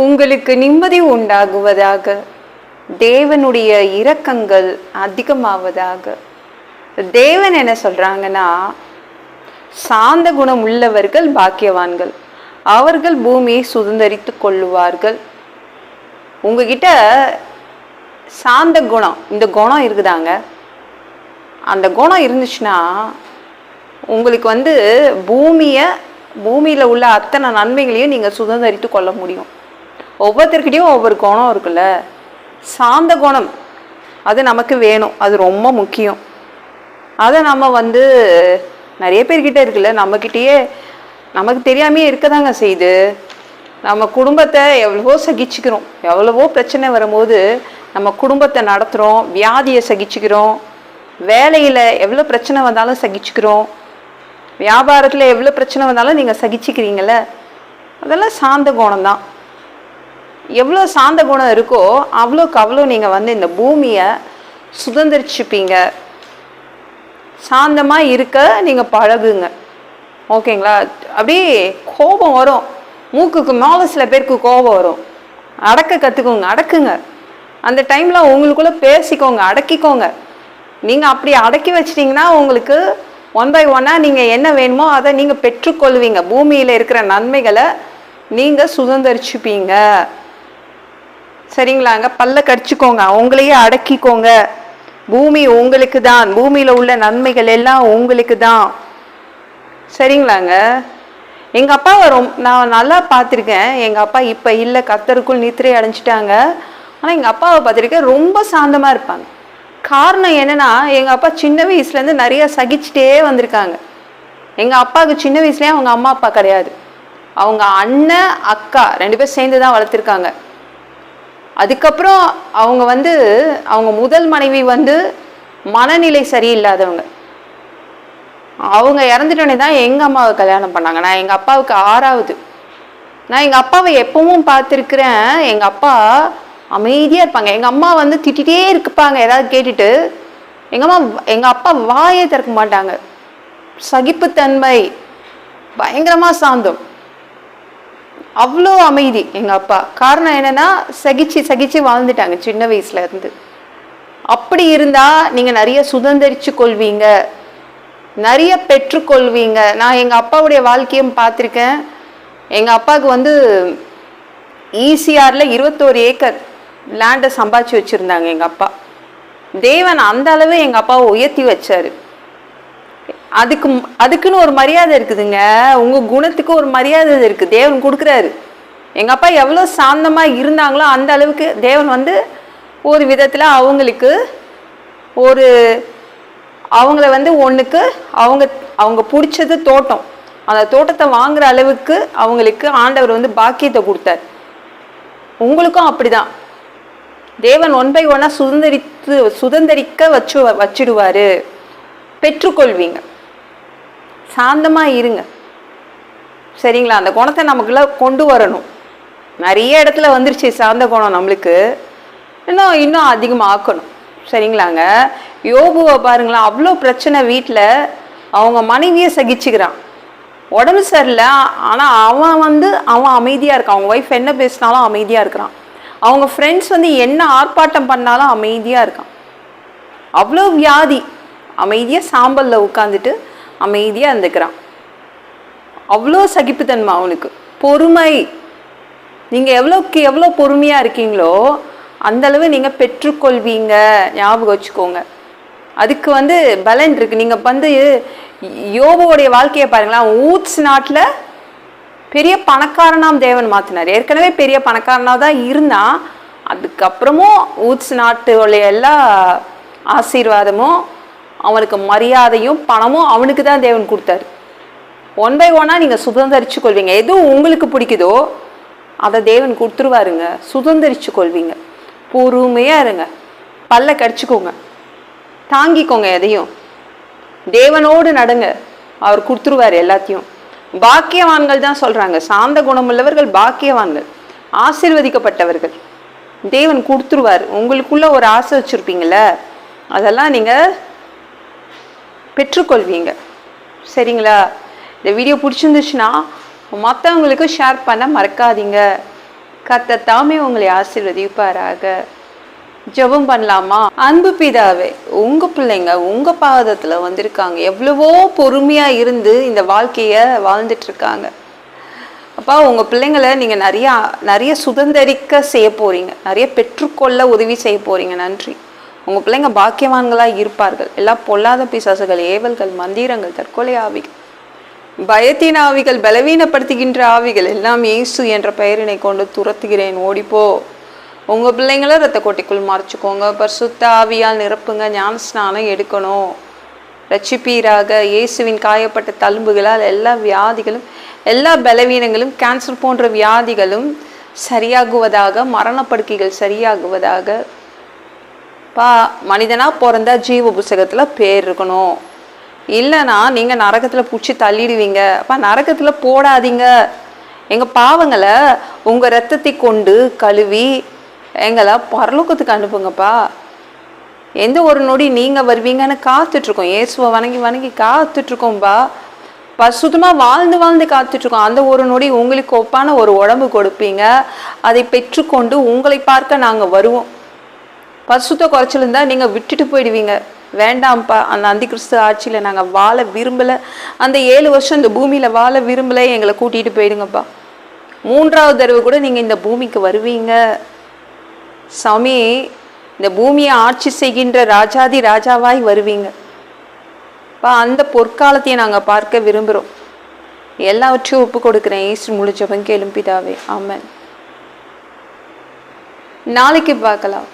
உங்களுக்கு நிம்மதி உண்டாகுவதாக. தேவனுடைய இரக்கங்கள் அதிகமாவதாக. தேவன் என்ன சொல்கிறாங்கன்னா சாந்த குணம் உள்ளவர்கள் பாக்கியவான்கள். அவர்கள் பூமியை சுதந்தரித்து கொள்ளுவார்கள். உங்ககிட்ட சாந்த குணம் இந்த குணம் இருக்குதாங்க? அந்த குணம் இருந்துச்சுன்னா உங்களுக்கு வந்து பூமியை பூமியில் உள்ள அத்தனை நன்மைகளையும் நீங்கள் சுதந்திரித்து கொள்ள முடியும். ஒவ்வொருத்தருக்கிட்டையும் ஒவ்வொரு கோணம் இருக்குல்ல. சாந்த குணம். அது நமக்கு வேணும். அது ரொம்ப முக்கியம். அதை நம்ம வந்து நிறைய பேர்கிட்ட இருக்குல்ல. நம்மக்கிட்டேயே நமக்கு தெரியாமே இருக்கதாங்க செய்யுது. நம்ம குடும்பத்தை எவ்வளவோ சகிச்சுக்கிறோம். எவ்வளவோ பிரச்சனை வரும்போது நம்ம குடும்பத்தை நடத்துகிறோம் வியாதியை சகிச்சுக்கிறோம். வேலையில் எவ்வளோ பிரச்சனை வந்தாலும் சகிச்சுக்கிறோம். வியாபாரத்தில் எவ்வளோ பிரச்சனை வந்தாலும் நீங்கள் சகிச்சுக்கிறீங்கள அதெல்லாம் சாந்த கோணம் தான். எவ்வளோ சாந்த குணம் இருக்கோ அவ்வளோக்கு அவ்வளோ நீங்கள் வந்து இந்த பூமியை சுதந்திரிச்சுப்பீங்க. சாந்தமாக இருக்க நீங்கள் பழகுங்க. ஓகேங்களா? அப்படியே கோபம் வரும். மூக்குக்கு மேலே சில பேருக்கு கோபம் வரும். அடக்க கற்றுக்கோங்க அடக்குங்க. அந்த டைமில் உங்களுக்குள்ளே பேசிக்கோங்க அடக்கிக்கோங்க. நீங்கள் அப்படி அடக்கி வச்சிட்டிங்கன்னா உங்களுக்கு ஒன் பை ஒன்னாக நீங்கள் என்ன வேணுமோ அதை நீங்கள் பெற்றுக்கொள்வீங்க. பூமியில் இருக்கிற நன்மைகளை நீங்கள் சுதந்திரிச்சுப்பீங்க. சரிங்களாங்க? பல்ல கடிச்சுக்கோங்க. உங்களையே அடக்கிக்கோங்க. பூமி உங்களுக்கு தான். பூமியில் உள்ள நன்மைகள் எல்லாம் உங்களுக்கு தான். சரிங்களாங்க? எங்கள் அப்பாவை ரொம் நான் நல்லா பார்த்துருக்கேன். எங்கள் அப்பா இப்போ இல்லை. கத்தருக்குள் நித்திரை அடைஞ்சிட்டாங்க. ஆனால் எங்கள் அப்பாவை பார்த்துருக்கேன் ரொம்ப சாந்தமாக இருப்பாங்க. காரணம் என்னன்னா எங்கள் அப்பா சின்ன வயசுலேருந்து நிறையா சகிச்சுட்டே வந்திருக்காங்க. எங்கள் அப்பாவுக்கு சின்ன வயசுலேயே அவங்க அம்மா அப்பா கிடையாது. அவங்க அண்ணன் அக்கா ரெண்டு பேரும் சேர்ந்து தான் வளர்த்துருக்காங்க. அதுக்கப்புறம் அவங்க வந்து அவங்க முதல் மனைவி வந்து மனநிலை சரியில்லாதவங்க. அவங்க இறந்துட்டோன்னே தான் எங்கள் அம்மாவை கல்யாணம் பண்ணாங்க. நான் எங்கள் அப்பாவுக்கு ஆறாவது. நான் எங்கள் அப்பாவை எப்பவும் பார்த்துருக்குறேன். எங்கள் அப்பா அமைதியாக இருப்பாங்க. எங்கள் அம்மா வந்து திட்டிகிட்டே இருப்பாங்க. ஏதாவது கேட்டுட்டு எங்கள் அம்மா எங்கள் அப்பா வாயே திறக்க மாட்டாங்க. சகிப்புத்தன்மை பயங்கரமாக சாந்தம். அவ்வளோ அமைதி எங்கள் அப்பா. காரணம் என்னென்னா சகிச்சு சகிச்சு வாழ்ந்துட்டாங்க சின்ன வயசுல இருந்து. அப்படி இருந்தால் நீங்கள் நிறைய சுதந்திரிச்சு கொள்வீங்க. நிறைய பெற்றுக்கொள்வீங்க நான் எங்கள் அப்பாவுடைய வாழ்க்கையும் பார்த்துருக்கேன். எங்கள் அப்பாவுக்கு வந்து ஈசிஆரில் இருபத்தோரு ஏக்கர் லேண்டை சம்பாதிச்சு வச்சுருந்தாங்க எங்கள் அப்பா. தேவன் அந்த அளவு எங்கள் அப்பாவை உயர்த்தி வச்சார். அதுக்கு அதுக்குன்னு ஒரு மரியாதை இருக்குதுங்க. உங்கள் குணத்துக்கு ஒரு மரியாதை இருக்குது தேவன் கொடுக்குறாரு. எங்கள் அப்பா எவ்வளோ சாந்தமாக இருந்தாங்களோ அந்த அளவுக்கு தேவன் வந்து ஒரு விதத்தில் அவங்களுக்கு ஒரு அவங்கள வந்து ஒன்றுக்கு அவங்க அவங்க பிடிச்சது தோட்டம். அந்த தோட்டத்தை வாங்குற அளவுக்கு அவங்களுக்கு ஆண்டவர் வந்து பாக்கியத்தை கொடுத்தார். உங்களுக்கும் அப்படிதான். தேவன் ஒன் பை ஒன்னா சுதந்திரித்து சுதந்திரிக்க வச்சு வச்சிடுவாரு. பெற்றுக்கொள்வீங்க. சாந்தமாக இருங்க. சரிங்களா? அந்த குணத்தை நமக்குள்ள கொண்டு வரணும். நிறைய இடத்துல வந்துருச்சு சார்ந்த குணம் நம்மளுக்கு. இன்னும் இன்னும் அதிகமாக ஆக்கணும் சரிங்களாங்க? யோபுவை பாருங்களேன் அவ்வளோ பிரச்சனை வீட்டில் அவங்க மனைவியை சகிச்சுக்கிறான். உடம்பு சரியில்லை ஆனால் அவன் வந்து அவன் அமைதியாக இருக்கான். அவங்க ஒய்ஃப் என்ன பேசினாலும் அமைதியாக இருக்கிறான். அவங்க ஃப்ரெண்ட்ஸ் வந்து என்ன ஆர்ப்பாட்டம் பண்ணாலும் அமைதியாக இருக்கான். அவ்வளோ வியாதி. அமைதியாக சாம்பலில் உட்காந்துட்டு அமைதியாக இருந்துக்கிறான். அவ்வளோ சகிப்புத்தன்மை அவனுக்கு. பொறுமை. நீங்கள் எவ்வளோக்கு எவ்வளோ பொறுமையாக இருக்கீங்களோ அந்த அளவு நீங்கள் பெற்றுக்கொள்வீங்க. ஞாபகம் வச்சுக்கோங்க. அதுக்கு வந்து பலன் இருக்குது நீங்கள் வந்து யோபுவோடைய வாழ்க்கையை பாருங்களேன். ஊட்ஸ் நாட்டில் பெரிய பணக்காரனாம் தேவன் மாற்றினார் ஏற்கனவே பெரிய பணக்காரனாக தான் இருந்தான். அதுக்கப்புறமும் ஊட்ஸ் நாட்டுடைய எல்லா ஆசீர்வாதமும் அவனுக்கு மரியாதையும் பணமும் அவனுக்கு தான் தேவன் கொடுத்தாரு. ஒன் பை ஒன்னாக நீங்கள் சுதந்திரிச்சு கொள்வீங்க எது உங்களுக்கு பிடிக்குதோ அதை தேவன் கொடுத்துருவாருங்க. சுதந்திரிச்சு கொள்வீங்க பொறுமையாக இருங்க. பல்ல கடிச்சிக்கோங்க. தாங்கிக்கோங்க எதையும். தேவனோடு நடங்க. அவர் கொடுத்துருவார் எல்லாத்தையும். பாக்கியவான்கள் தான் சொல்கிறாங்க சாந்த குணமுள்ளவர்கள் பாக்கியவான்கள். ஆசிர்வதிக்கப்பட்டவர்கள். தேவன் கொடுத்துருவார். உங்களுக்குள்ள ஒரு ஆசை வச்சுருப்பீங்கள அதெல்லாம் நீங்கள் பெற்றுக்கொள்வீங்க. சரிங்களா? இந்த வீடியோ பிடிச்சிருந்துச்சுன்னா மற்றவங்களுக்கு ஷேர் பண்ண மறக்காதீங்க. கத்த தாமே உங்களை ஆசீர்வதிப்பாராக. ஜெபம் பண்ணலாமா? அன்பு பிதாவே உங்க பிள்ளைங்க உங்க பாதத்துல வந்திருக்காங்க. எவ்வளவோ பொறுமையா இருந்து இந்த வாழ்க்கைய வாழ்ந்துட்டு இருக்காங்க அப்பா உங்க பிள்ளைங்களை நீங்க நிறைய நிறைய சுதந்திரிக்க செய்ய போறீங்க. நிறைய பெற்றுக்கொள்ள உதவி செய்ய போறீங்க. நன்றி. உங்க பிள்ளைங்க பாக்கியவான்களா இருப்பார்கள். எல்லா பொல்லாத பிசாசுகள் ஏவல்கள் மந்திரங்கள் தற்கொலை ஆவிகள் பயத்தின் ஆவிகள் பலவீனப்படுத்துகின்ற ஆவிகள் எல்லாம் இயேசு என்ற பெயரினை கொண்டு துரத்துகிறேன். ஓடிப்போ. உங்க பிள்ளைங்கள ரத்த கோட்டைக்குள் மறைச்சுக்கோங்க. பரிசுத்த ஆவியால் நிரப்புங்க. ஞான ஸ்நானம் எடுக்கணும். ரட்சிப்பீராக. இயேசுவின் காயப்பட்ட தழும்புகளால் எல்லா வியாதிகளும் எல்லா பலவீனங்களும் கேன்சர் போன்ற வியாதிகளும் சரியாகுவதாக மரணப்படுக்கைகள் சரியாகுவதாக பா மனிதனாக பிறந்தா ஜீவ புஸ்தகத்தில் பேர் இருக்கணும். இல்லைன்னா நீங்கள் நரகத்தில் பிடிச்சி தள்ளிடுவீங்க. அப்போ நரகத்தில் போடாதீங்க. எங்கள் பாவங்களை உங்கள் ரத்தத்தை கொண்டு கழுவி எங்களை பரலோகத்துக்கு அனுப்புங்கப்பா. எந்த ஒரு நொடி நீங்கள் வருவீங்கன்னு காத்துட்ருக்கோம். இயேசுவை வணங்கி வணங்கி காத்துட்ருக்கோம்ப்பா இருக்கோம்பா சுத்தமாக வாழ்ந்து வாழ்ந்து காத்துட்ருக்கோம். அந்த ஒரு நொடி உங்களுக்கு ஒப்பான ஒரு உடம்பு கொடுப்பீங்க. அதை பெற்றுக்கொண்டு உங்களை பார்க்க நாங்கள் வருவோம். பரிசுத்த குறைச்சல் இருந்தால் நீங்கள் விட்டுட்டு போயிடுவீங்க. வேண்டாம்ப்பா அந்த அந்தி கிறிஸ்து ஆட்சியில் நாங்கள் வாழ விரும்பலை. அந்த ஏழு வருஷம் இந்த பூமியில் வாழ விரும்பலை எங்களை கூட்டிகிட்டு போயிடுங்கப்பா. மூன்றாவது தடவை கூட நீங்கள் இந்த பூமிக்கு வருவீங்க. சாமி இந்த பூமியை ஆட்சி செய்கின்ற ராஜாதி ராஜாவாய் வருவீங்க. பா அந்த பொற்காலத்தையும் நாங்கள் பார்க்க விரும்புகிறோம் எல்லாவற்றையும் ஒப்பு கொடுக்குறேன் ஈஸ்ட் முழு ஜெபம் கேளும் நாளைக்கு பார்க்கலாம்.